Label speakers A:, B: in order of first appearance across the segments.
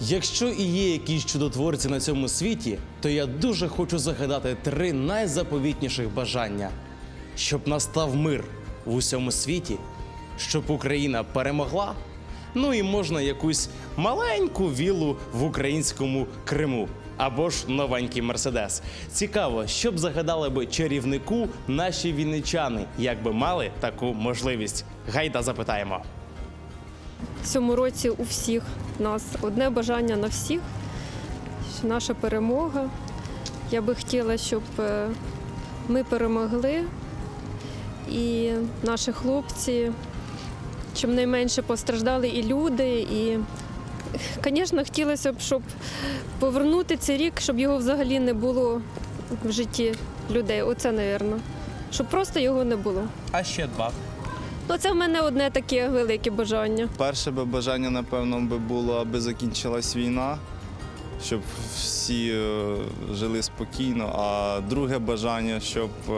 A: Якщо і є якісь чудотворці на цьому світі, то я дуже хочу загадати три найзаповітніших бажання: щоб настав мир в усьому світі, щоб Україна перемогла. Ну і можна якусь маленьку віллу в українському Криму або ж новенький мерседес. Цікаво, що б загадали би чарівнику наші вінничани, якби мали таку можливість. Гайда запитаємо.
B: Цьому році у всіх нас одне бажання на всіх. Наша перемога. Я би хотіла, щоб е, ми перемогли і наші хлопці, чим найменше постраждали і люди. І, звісно, хотілося б, щоб повернути цей рік, щоб його взагалі не було в житті людей. Оце, мабуть. Щоб просто його не було.
A: А ще два.
B: Ну, це в мене одне таке велике бажання.
C: Перше би бажання, напевно, би було, аби закінчилась війна, щоб всі е, жили спокійно. А друге бажання, щоб е,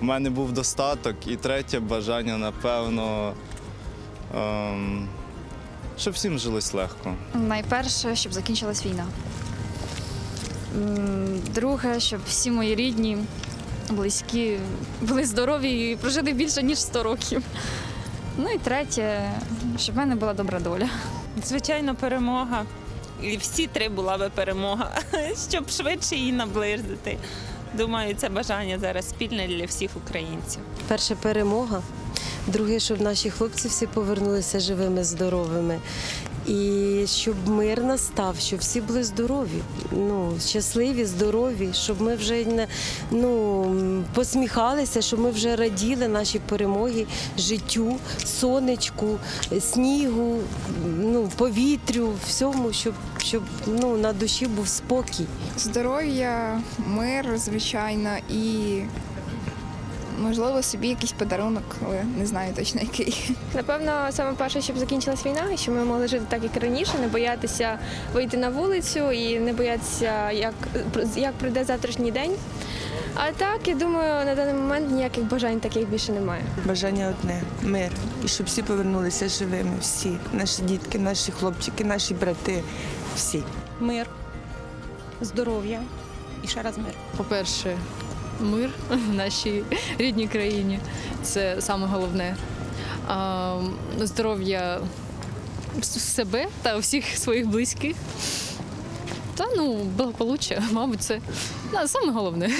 C: в мене був достаток. І третє бажання, напевно, ем, щоб всім жилось легко.
D: Найперше, щоб закінчилась війна. М, Друге, щоб всі мої рідні, близькі були здорові і прожили більше, ніж 100 років. Ну і третє, щоб в мене була добра доля.
E: Звичайно, перемога. І всі три була би перемога, щоб швидше її наблизити. Думаю, це бажання зараз спільне для всіх українців.
F: Перше перемога. Друге, щоб наші хлопці всі повернулися живими, здоровими. І щоб мир настав, щоб всі були здорові, ну, щасливі, здорові, щоб ми вже не ну, посміхалися, щоб ми вже раділи нашій перемогі, життю, сонечку, снігу, ну, повітрю, всьому, щоб, щоб ну, на душі був спокій.
G: Здоров'я, мир, звичайно, і можливо собі якийсь подарунок, але не знаю точно який.
H: Напевно, саме перше, щоб закінчилась війна, і щоб ми могли жити так, як і раніше, не боятися вийти на вулицю і не боятися, як, як пройде завтрашній день. А так, я думаю, на даний момент ніяких бажань таких більше немає.
I: Бажання одне мир. І щоб всі повернулися живими, всі. Наші дітки, наші хлопчики, наші брати, всі.
J: мир, здоров'я і ще раз мир.
K: По-перше, мир в нашій рідній країні це саме головне. Здоров'я себе та всіх своїх близьких. Та ну, благополуччя, мабуть, це да, саме головне.